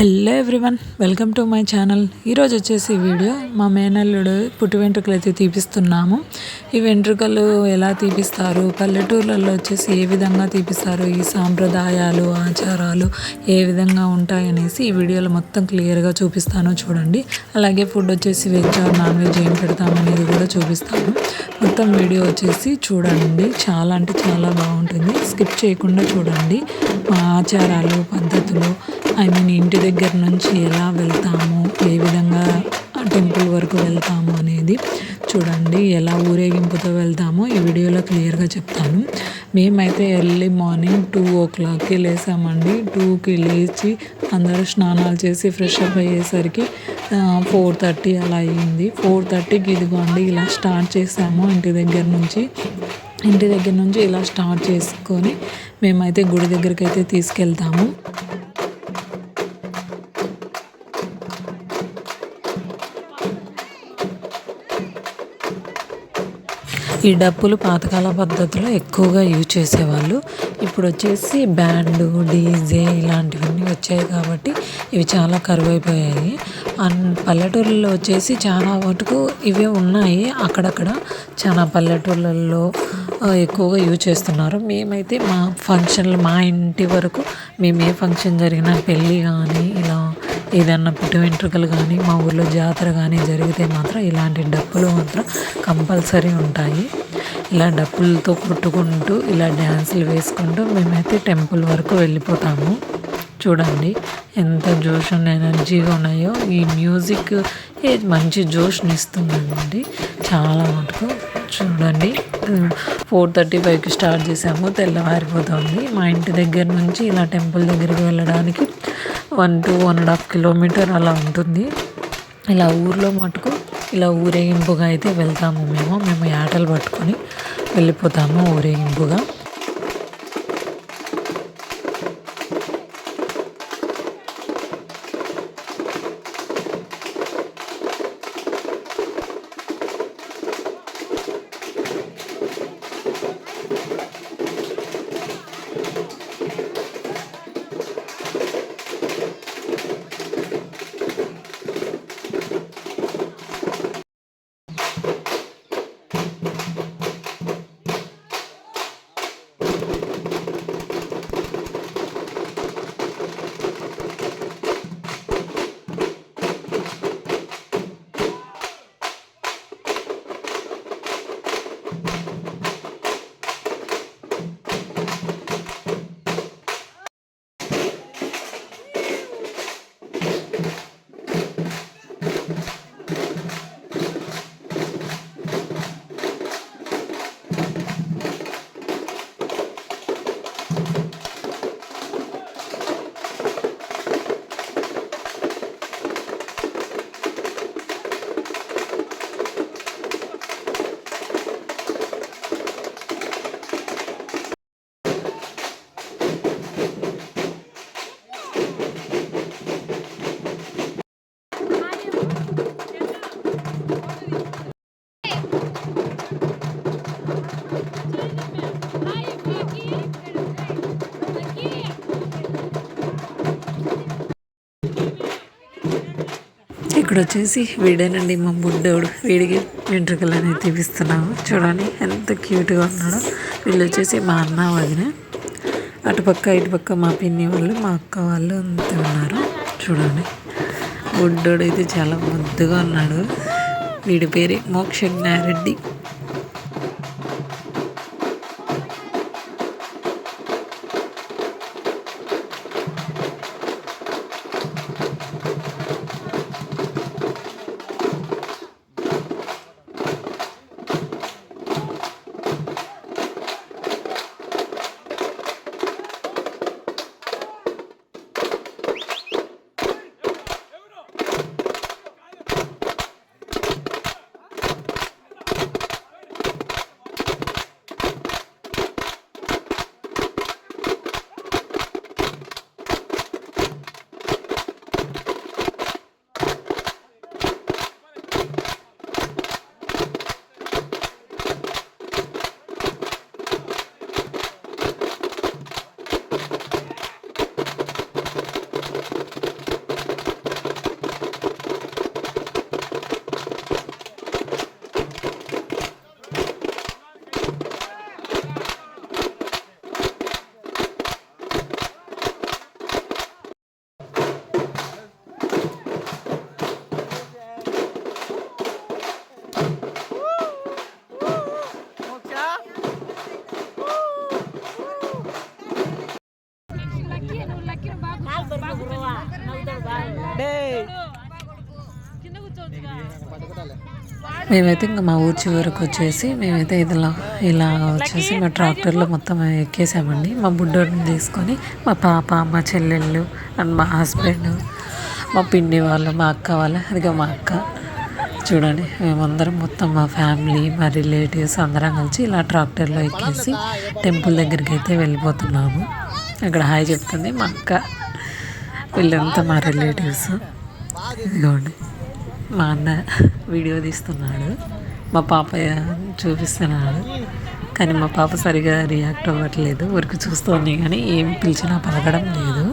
Hello everyone welcome to my channel. ఈరోజు వచ్చేసి video మా మేనల్లుడు పుట్టి వెంట్రుకలు అయితే తీపిస్తున్నాము. ఈ వెంట్రుకలు ఎలా తీపిస్తారు? పల్లెటూర్లలో వచ్చేసి ఏ విధంగా తీపిస్తారు? ఈ సాంప్రదాయాలు ఆచారాలు ఏ విధంగా ఉంటాయనేసి ఈ వీడియోలో మొత్తం క్లియర్గా చూపిస్తాను చూడండి. అలాగే ఫుడ్ వచ్చేసి వెజ్ నాన్ వెజ్ ఏం పెడతామనేది కూడా చూపిస్తాను. మొత్తం వీడియో వచ్చేసి చూడండి. చాలా అంటే చాలా బాగుంటుంది. స్కిప్ చేయకుండా చూడండి. మా ఆచారాలు పద్ధతులు ఐ మీన్ ఇంటి దగ్గర నుంచి ఎలా వెళ్తాము ఏ విధంగా టెంపుల్ వరకు వెళ్తాము అనేది చూడండి. ఎలా ఊరేగింపుతో వెళ్తామో ఈ వీడియోలో క్లియర్గా చెప్తాను. మేమైతే ఎర్లీ మార్నింగ్ టూ ఓ క్లాక్కి లేసామండి. టూకి లేచి అందరూ స్నానాలు చేసి ఫ్రెష్ అప్ అయ్యేసరికి ఫోర్ థర్టీ అలా అయ్యింది. ఫోర్ థర్టీకి ఇదిగోండి ఇలా స్టార్ట్ చేసాము ఇంటి దగ్గర నుంచి. ఇంటి దగ్గర నుంచి ఇలా స్టార్ట్ చేసుకొని మేమైతే గుడి దగ్గరికి అయితే తీసుకెళ్తాము. ఈ డప్పులు పాతకాల పద్ధతిలో ఎక్కువగా యూజ్ చేసేవాళ్ళు. ఇప్పుడు వచ్చేసి బ్యాండ్ డీజే ఇలాంటివన్నీ వచ్చాయి కాబట్టి ఇవి చాలా కరువైపోయాయి. అండ్ పల్లెటూళ్ళలో వచ్చేసి చాలా మటుకు ఇవే ఉన్నాయి. అక్కడక్కడ చాలా పల్లెటూళ్ళల్లో ఎక్కువగా యూజ్ చేస్తున్నారు. మేమైతే మా ఫంక్షన్లు మా ఇంటి వరకు మేము ఏ ఫంక్షన్ జరిగినా పెళ్ళి కానీ ఏదన్నా పుట్టి వెంట్రుకలు కానీ మా ఊర్లో జాతర కానీ జరిగితే మాత్రం ఇలాంటి డప్పులు మాత్రం కంపల్సరీ ఉంటాయి. ఇలా డప్పులతో కొట్టుకుంటూ ఇలా డ్యాన్సులు వేసుకుంటూ మేమైతే టెంపుల్ వరకు వెళ్ళిపోతాము. చూడండి ఎంత జోష్ ఎనర్జీగా ఉన్నాయో. ఈ మ్యూజిక్ మంచి జోష్ని ఇస్తుందండి. చాలా మటుకు చూడండి. ఫోర్ థర్టీ ఫైవ్కి స్టార్ట్ చేసాము తెల్లవారిపోతుంది. మా ఇంటి దగ్గర నుంచి ఇలా టెంపుల్ దగ్గరికి వెళ్ళడానికి one to one and half kilometre అలా ఉంటుంది. ఇలా ఊర్లో మటుకు ఇలా ఊరేగింపుగా అయితే వెళ్తాము మేము. మేము యాటలు పట్టుకొని వెళ్ళిపోతాము ఊరేగింపుగా. ఇక్కడ వచ్చేసి వీడేనండి మా బుడ్డోడు. వీడికి వెంట్రుకలు అనేది తీపిస్తున్నాము. చూడండి ఎంత క్యూట్గా ఉన్నాడో. వీళ్ళు వచ్చేసి మా అన్న వదిన. అటుపక్క ఇటుపక్క మా పిన్ని వాళ్ళు మా అక్క వాళ్ళు అంతా ఉన్నారు. చూడండి. బుడ్డోడు అయితే చాలా ముద్దుగా ఉన్నాడు. వీడి పేరే మోక్షజ్ఞారెడ్డి. మేమైతే ఇంకా మా ఊరి చివరకు వచ్చేసి మేమైతే ఇదిలా ఇలా వచ్చేసి మా ట్రాక్టర్లో మొత్తం ఎక్కేసామండి. మా బుడ్డోడిని తీసుకొని మా పాప మా చెల్లెళ్ళు అండ్ మా హస్బెండ్ మా పిన్ని వాళ్ళు మా అక్క వాళ్ళు అదిగా మా అక్క. చూడండి మేమందరం మొత్తం మా ఫ్యామిలీ మా రిలేటివ్స్ అందరం కలిసి ఇలా ట్రాక్టర్లో ఎక్కేసి టెంపుల్ దగ్గరికి అయితే వెళ్ళిపోతున్నాము. అక్కడ హాయ్ చెప్తుంది మా అక్క వీళ్ళంతా మా రిలేటివ్స్. ఇదిగోండి. మా అన్న వీడియో తీస్తున్నాడు. మా పాప చూపిస్తున్నాడు. కానీ మా పాప సరిగా రియాక్ట్ అవ్వట్లేదు. వరకు చూస్తోంది కానీ ఏం పిలిచినా పలకడం లేదు.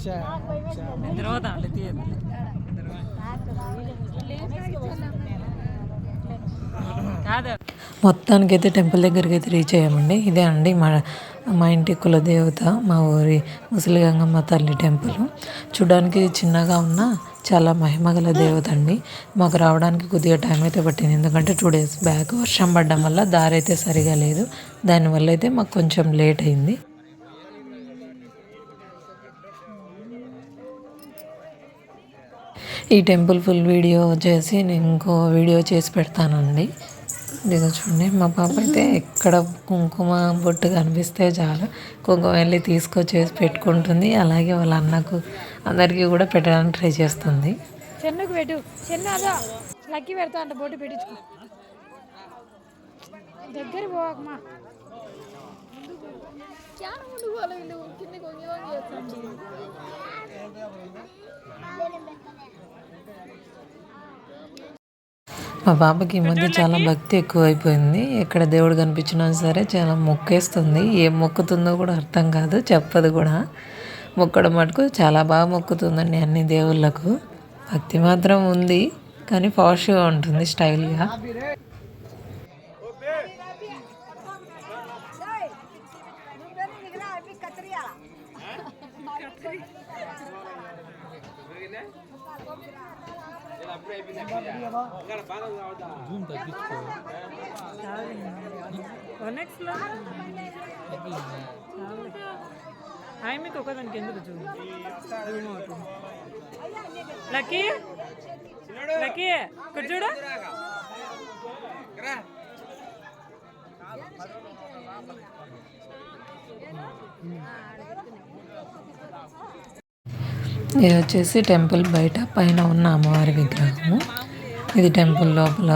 మోక్ష మోక్ష మొత్తానికి అయితే టెంపుల్ దగ్గరికి అయితే రీచ్ అయ్యామండి. ఇదే అండి మా మా ఇంటి కులదేవత మా ఊరి ముసలి గంగమ్మ తల్లి టెంపుల్. చూడడానికి చిన్నగా ఉన్న చాలా మహిమగల దేవత అండి. మాకు రావడానికి కొద్దిగా టైం అయితే పట్టింది. ఎందుకంటే టూ డేస్ బ్యాక్ వర్షం పడడం వల్ల దారి అయితే సరిగా లేదు. దానివల్ల అయితే మాకు కొంచెం లేట్ అయింది. ఈ టెంపుల్ ఫుల్ వీడియో చేసి నేను ఇంకో వీడియో చేసి పెడతానండి. ఇదిగో చూడండి మా పాప అయితే ఎక్కడ కుంకుమ బొట్టు కనిపిస్తే చాలు. కుంకుమ వెళ్ళి తీసుకొచ్చేసి పెట్టుకుంటుంది. అలాగే వాళ్ళ అన్నకు అందరికీ కూడా పెట్టడానికి ట్రై చేస్తుంది. చెన్నుకు పెట్టు. లక్కీ పెడతా అంట బోటు పెట్టించుకో. దగ్గర పోవకమా కిందకి మా పాపకి ఈ మధ్య చాలా భక్తి ఎక్కువైపోయింది. ఎక్కడ దేవుడు కనిపించినా సరే చాలా మొక్కేస్తుంది. ఏం మొక్కుతుందో కూడా అర్థం కాదు చెప్పదు కూడా. మొక్కడం మటుకు చాలా బాగా మొక్కుతుందండి అన్ని దేవుళ్ళకు. భక్తి మాత్రం ఉంది కానీ పాష్గా ఉంటుంది స్టైల్గా నెక్స్ట్లో హాయ్ మీకు ఒకదానికి ఎందుకు చూడు లక్కీ లక్కీ ఇక్కడ చూడు ఇది వచ్చేసి టెంపుల్ బయట పైన ఉన్న అమ్మవారి విగ్రహము. ఇది టెంపుల్ లోపల.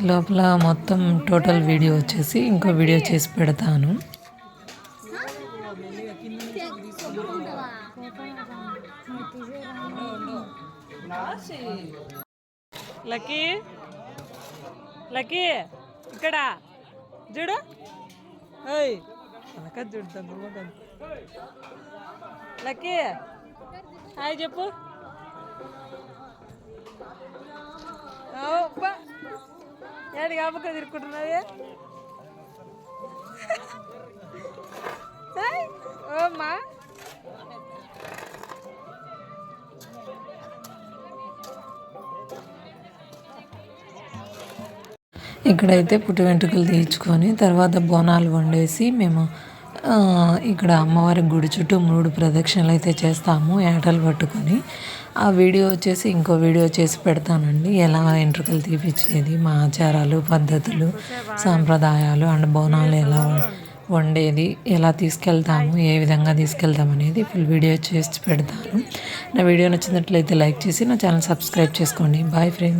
లోపల మొత్తం టోటల్ వీడియో వచ్చేసి ఇంకో వీడియో చేసి పెడతాను. లక్కీ. లక్కీ ఇక్కడ? చూడు. ఏయ్. వెనక చూడు లక్కీ. హాయ్ చెప్పు. ఏడు కాపక తిరుక్కుంటున్నావే ఓమ్మా ఇక్కడైతే పుట్టు వెంట్రుకలు తీర్చుకొని తర్వాత బోనాలు వండేసి మేము ఇక్కడ అమ్మవారి గుడి చుట్టూ మూడు ప్రదక్షిణలు అయితే చేస్తాము ఏటలు పట్టుకొని. ఆ వీడియో వచ్చేసి ఇంకో వీడియో చేసి పెడతానండి. ఎలా ఎంట్రుకలు తీపిచ్చేది మా ఆచారాలు పద్ధతులు సాంప్రదాయాలు అండ్ బోనాలు ఎలా వండేది ఎలా తీసుకెళ్తాము ఏ విధంగా తీసుకెళ్తాం అనేది ఫుల్ వీడియో చేసి పెడతాను. నా వీడియో నచ్చినట్లయితే లైక్ చేసి నా ఛానల్ సబ్స్క్రైబ్ చేసుకోండి. Bye friends.